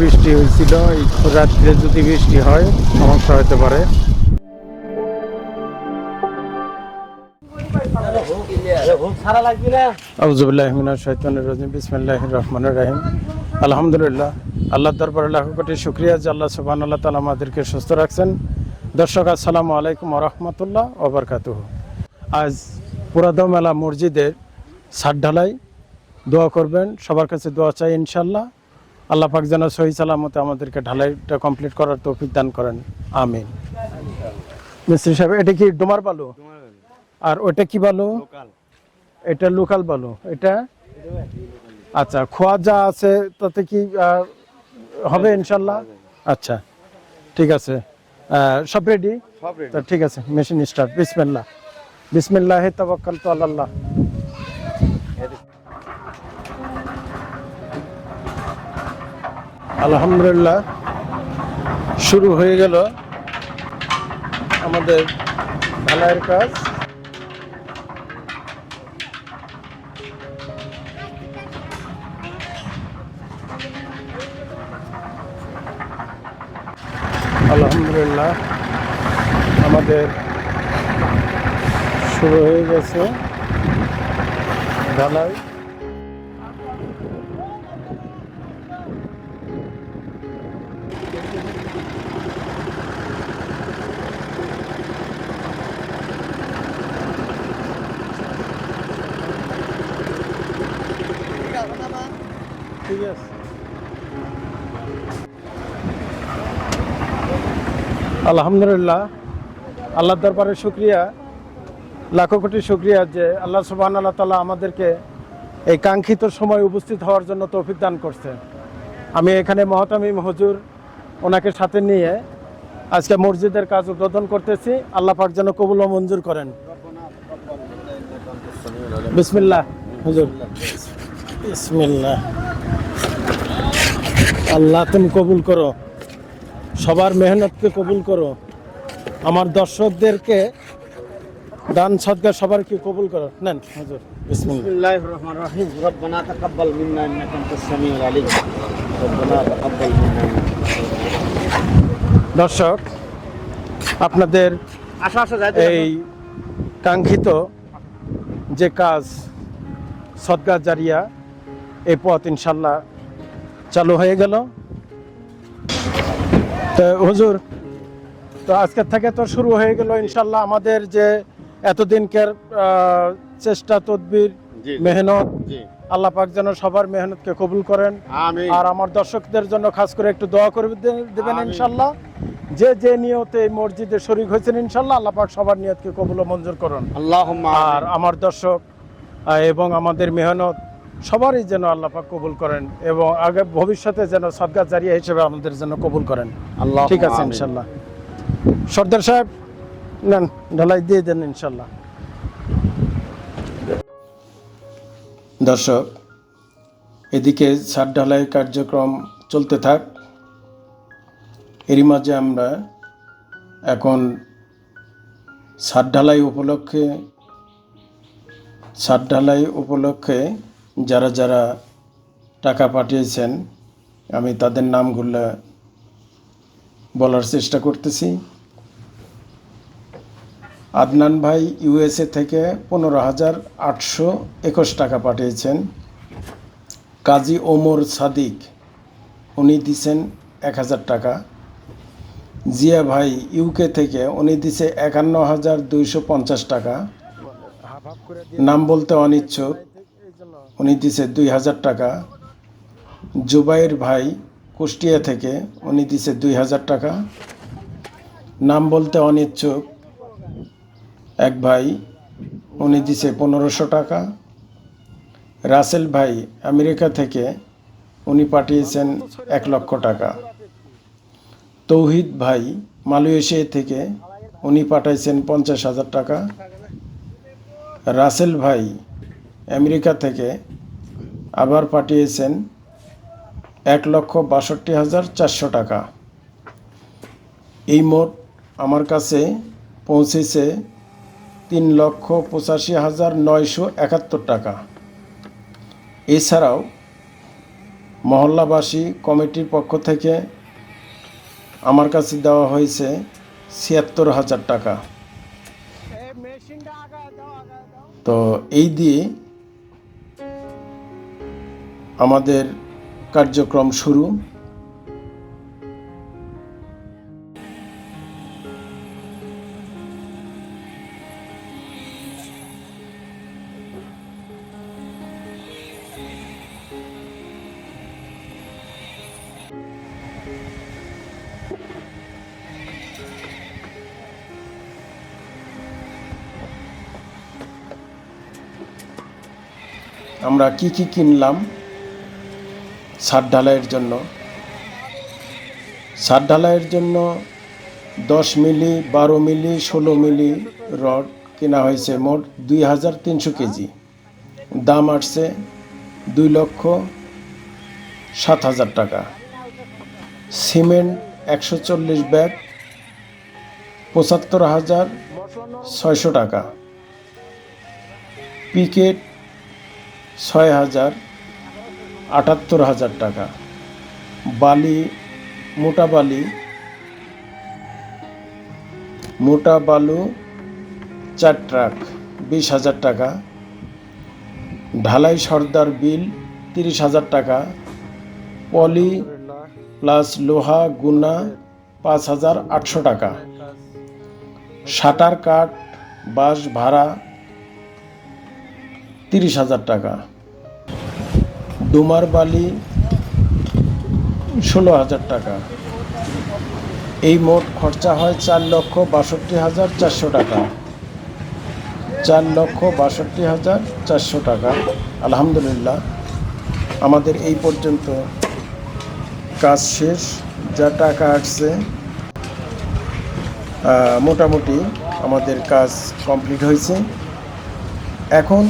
বৃষ্টি হয়েছিল, এই রাত্রে যদি বৃষ্টি হয়, সমস্যা হতে পারে। রহিম। দরবারে আল্লাহ তাআলা আমাদেরকে সুস্থ রাখছেন। দর্শক আলাইকুম রাহমাতুল্লাহ আজ মসজিদের ছাদ ঢালাই দোয়া করবেন, সবার কাছে দোয়া চাই ইনশাল্লাহ আল্লাহ পাক যেন সহি সালামতে আমাদেরকে ঢালাইটা কমপ্লিট করার তৌফিক দান করেন। আমিন। মিস্ত্রি সাহেব এটা কি ডোমার বালু? আর ওটা কি বালু? এটা লোকাল বালু। এটা? আচ্ছা খোয়া যা আছে তাতে কি হবে ইনশাল্লাহ? আচ্ছা ঠিক আছে। সব রেডি ঠিক আছে মেশিন স্টার্ট বিসমিল্লাহ। বিসমিল্লাহ তাওয়াক্কাল তো আল্লাহ আলহামদুলিল্লাহ শুরু হয়ে গেল আমাদের ঢালাইয়ের কাজ। আলহামদুলিল্লাহ আমাদের শুরু হয়ে গেছে ঢালাই। ঠিক আলহামদুলিল্লাহ আল্লাহ দরবারে শুক্রিয়া, লাখো কোটি শুক্রিয়া যে আল্লাহ সুবাহ আল্লাহ তালা আমাদেরকে এই কাঙ্ক্ষিত সময় উপস্থিত হওয়ার জন্য তৌফিক দান করছে আমি এখানে মহতামিম হুজুর ওনাকে সাথে নিয়ে আজকে মসজিদের কাজ উদ্বোধন করতেছি। আল্লাহ পাক যেন কবুল ও মঞ্জুর করেন। বিসমিল্লাহ। হুজুর বিসমিল্লাহ। আল্লাহ তুমি কবুল করো। সবার মেহনতকে কবুল করো। আমার দর্শকদেরকে দান সবার কি কবুল করো? নেন হাজুর দর্শক আপনাদের এই কাঙ্ক্ষিত যে কাজ সদকা জারিয়া এই পথ ইনশাল্লাহ চালু হয়ে গেল। তো হুজুর তো আজকের থেকে তো শুরু হয়ে গেল ইনশাল্লাহ আমাদের যে এতদিনকার চেষ্টা তদবির। মেহনত আল্লাহ পাক যেন সবার মেহনতকে কবুল করেন। আর আমার দর্শকদের জন্য খাস করে একটু দোয়া করে দেবেন ইনশাল্লাহ যে যে নিয়তে এই মসজিদে শরিক হয়েছেন ইনশাল্লাহ আল্লাহ পাক সবার নিয়তকে কবুল ও মঞ্জুর করুন। আল্লাহুম্মা আর আমার দর্শক এবং আমাদের মেহনত সবারই যেন আল্লাপাক কবুল করেন এবং আগে ভবিষ্যতে যেন সদগা জারিয়া হিসেবে আমাদের যেন কবুল করেন। আল্লাহ ঠিক আছে ইনশাল্লাহ। সর্দার সাহেব নেন ঢালাই দিয়ে দেন ইনশাল্লাহ। দর্শক এদিকে ছাদ ঢালাই কার্যক্রম চলতে থাক। এরই মাঝে আমরা এখন ছাদ ঢালাই উপলক্ষে ছাদ ঢালাই উপলক্ষে যারা যারা টাকা পাঠিয়েছেন, আমি তাদের নামগুলো বলার চেষ্টা করতেছি। আদনান ভাই ইউএসএ থেকে পনেরো হাজার আটশো একুশ টাকা পাঠিয়েছেন। কাজী ওমর সাদিক, উনি দিছেন এক হাজার টাকা। জিয়া ভাই ইউকে থেকে, উনি দিছে একান্ন হাজার দুইশো পঞ্চাশ টাকা। নাম বলতে অনিচ্ছুক। উনি দিছে দুই হাজার টাকা। জুবাইর ভাই কুষ্টিয়া থেকে উনি দিছে দুই হাজার টাকা। নাম বলতে অনিচ্ছুক। এক ভাই উনি দিছে পনেরোশো টাকা। রাসেল ভাই আমেরিকা থেকে উনি পাঠিয়েছেন এক লক্ষ টাকা। তৌহিদ ভাই মালয়েশিয়া থেকে উনি পাঠাইছেন পঞ্চাশ হাজার টাকা। রাসেল ভাই আমেরিকা থেকে আবার পাঠিয়েছেন এক লক্ষ বাষট্টি হাজার চারশো টাকা। এই মোট আমার কাছে পৌঁছেছে তিন লক্ষ পঁচাশি হাজার নয়শো একাত্তর টাকা। এছাড়াও মহল্লাবাসী কমিটির পক্ষ থেকে আমার কাছে দেওয়া হয়েছে ছিয়াত্তর হাজার টাকা। তো এই দিয়ে আমাদের কার্যক্রম শুরু। আমরা কি কি কিনলাম? ছাদ ঢালাইয়ের জন্য। ছাদ ঢালাইয়ের জন্য দশ মিলি, বারো মিলি, ষোলো মিলি রড কেনা হয়েছে মোট দুই হাজার তিনশো কেজি। দাম আসছে দুই লক্ষ সাত হাজার টাকা। সিমেন্ট একশো চল্লিশ ব্যাগ, পঁচাত্তর হাজার ছয়শো টাকা। পিকেট ছয় হাজার আটাত্তর হাজার টাকা। বালি, মোটা বালি, মোটা বালু, চার ট্রাক, বিশ হাজার টাকা। ঢালাই সর্দার বিল, তিরিশ হাজার টাকা। পলি প্লাস লোহা, গুনা, পাঁচ হাজার আটশো টাকা। শাটার কাঠ বাস ভাড়া, তিরিশ হাজার টাকা। ডুমার বালি, ষোলো হাজার টাকা। এই মোট খরচা হয় চার লক্ষ বাষট্টি হাজার চারশো টাকা। চার লক্ষ বাষট্টি হাজার চারশো টাকা। আলহামদুলিল্লাহ, আমাদের এই পর্যন্ত কাজ শেষ। যা টাকা আসছে মোটামুটি আমাদের কাজ কমপ্লিট হয়েছে। এখন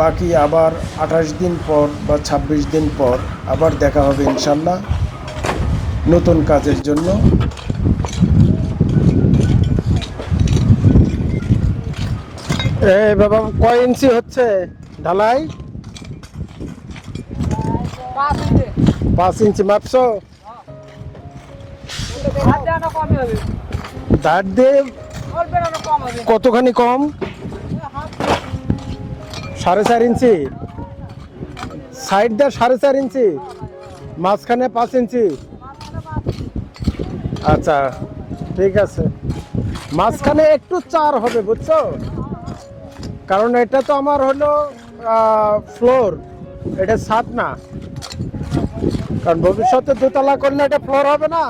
বাকি আবার আঠাশ দিন পর বা ২৬ দিন পর আবার দেখা হবে ইনশাল্লাহ নতুন কাজের জন্য। এ বাবা কয় ইঞ্চি হচ্ছে ঢালাই? পাঁচ ইঞ্চি। মাপছো? ধার দিয়ে কতখানি কম? সাড়ে চার ইঞ্চি। সাইড দিয়ে সাড়ে চার ইঞ্চি। মাঝখানে পাঁচ ইঞ্চি। আচ্ছা ঠিক আছে। মাঝখানে একটু চার হবে, বুঝছ? কারণ এটা তো আমার হলো ফ্লোর। এটা ছাদ না। কারণ ভবিষ্যতে দোতলা করলে এটা ফ্লোর হবে না।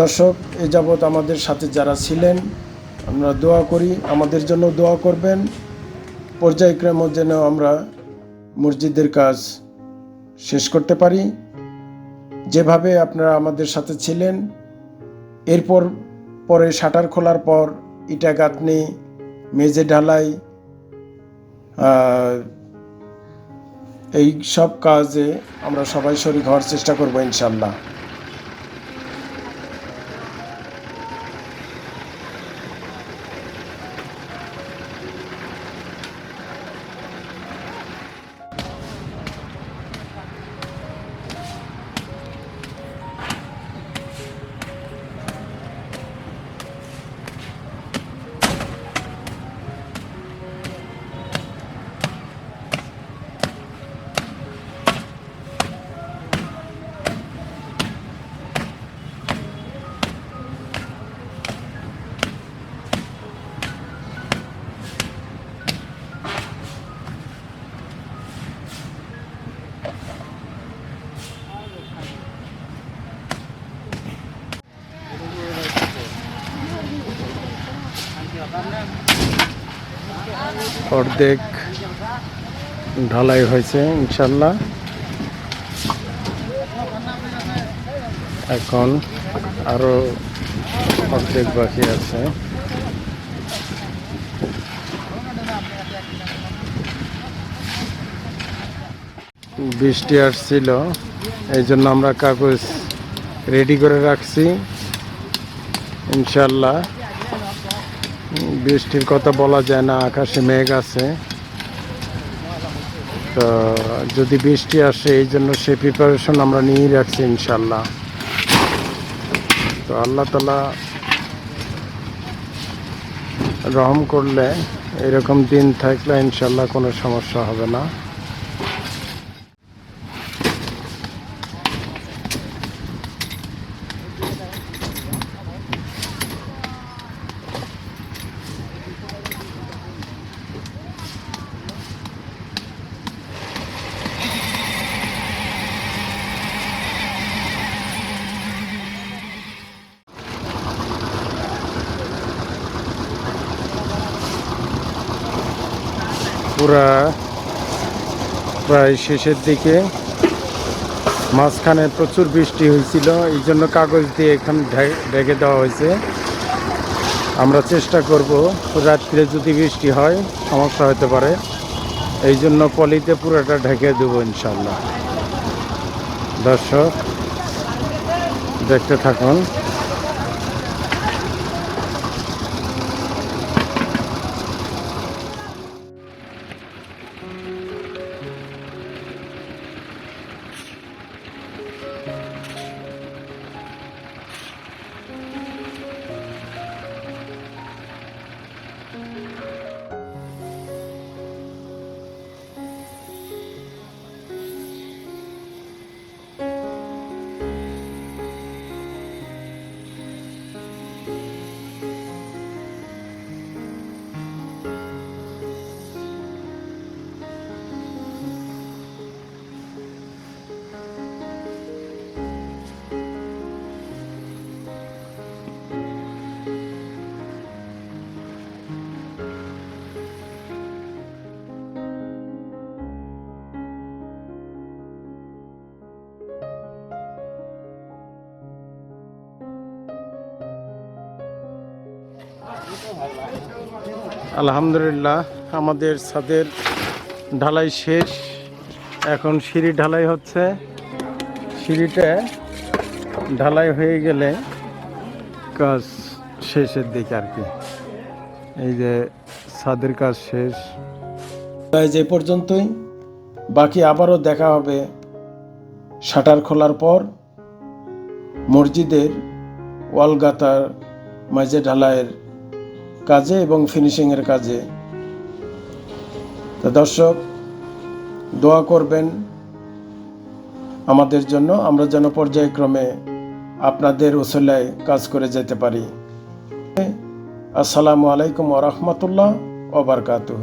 দর্শক, এ যাবৎ আমাদের সাথে যারা ছিলেন, আমরা দোয়া করি, আমাদের জন্য দোয়া করবেন। পর্যায়ক্রমে যেন আমরা মসজিদের কাজ শেষ করতে পারি। যেভাবে আপনারা আমাদের সাথে ছিলেন, এরপর পরে শাটার খোলার পর ইটা গাঁথনি, মেজে ঢালাই এই সব কাজে আমরা সবাই শরীর হওয়ার চেষ্টা করব ইনশাল্লাহ। অর্ধেক ঢালাই হয়েছে, ইনশাল্লাহ। এখন আরও অর্ধেক বাকি আছে। বৃষ্টি আসছিল এই জন্য আমরা কাগজ রেডি করে রাখছি, ইনশাল্লাহ। বৃষ্টির কথা বলা যায় না, আকাশে মেঘ আছে। তো যদি বৃষ্টি আসে, এই জন্য সে প্রিপারেশন আমরা নিয়েই রাখছি ইনশাল্লাহ তো আল্লাহ তালা রহম করলে এরকম দিন থাকলে ইনশাল্লাহ কোনো সমস্যা হবে না। পুরা প্রায় শেষের দিকে। মাঝখানে প্রচুর বৃষ্টি হয়েছিল, এই জন্য কাগজ দিয়ে এখানে ঢেকে দেওয়া হয়েছে। আমরা চেষ্টা করব, রাত্রে যদি বৃষ্টি হয়, সমস্যা হতে পারে। এই জন্য পলিতে পুরোটা ঢেকে দেবো ইনশাল্লাহ দর্শক, দেখতে থাকুন। আলহামদুলিল্লাহ, আমাদের ছাদের ঢালাই শেষ। এখন সিঁড়ি ঢালাই হচ্ছে। সিঁড়িটা ঢালাই হয়ে গেলে কাজ শেষের দিকে আর কি। এই যে ছাদের কাজ শেষ। তাই যে পর্যন্তই। বাকি আবারও দেখা হবে শাটার খোলার পর। মসজিদের ওয়ালগাতার মাঝে ঢালাইয়ের কাজে এবং ফিনিশিংয়ের কাজে। তো দর্শক, দোয়া করবেন আমাদের জন্য, আমরা যেন পর্যায়ক্রমে আপনাদের ওসলায় কাজ করে যেতে পারি। আসসালামু আলাইকুম ওরহমতুল্লাহ ওবরকাতুহ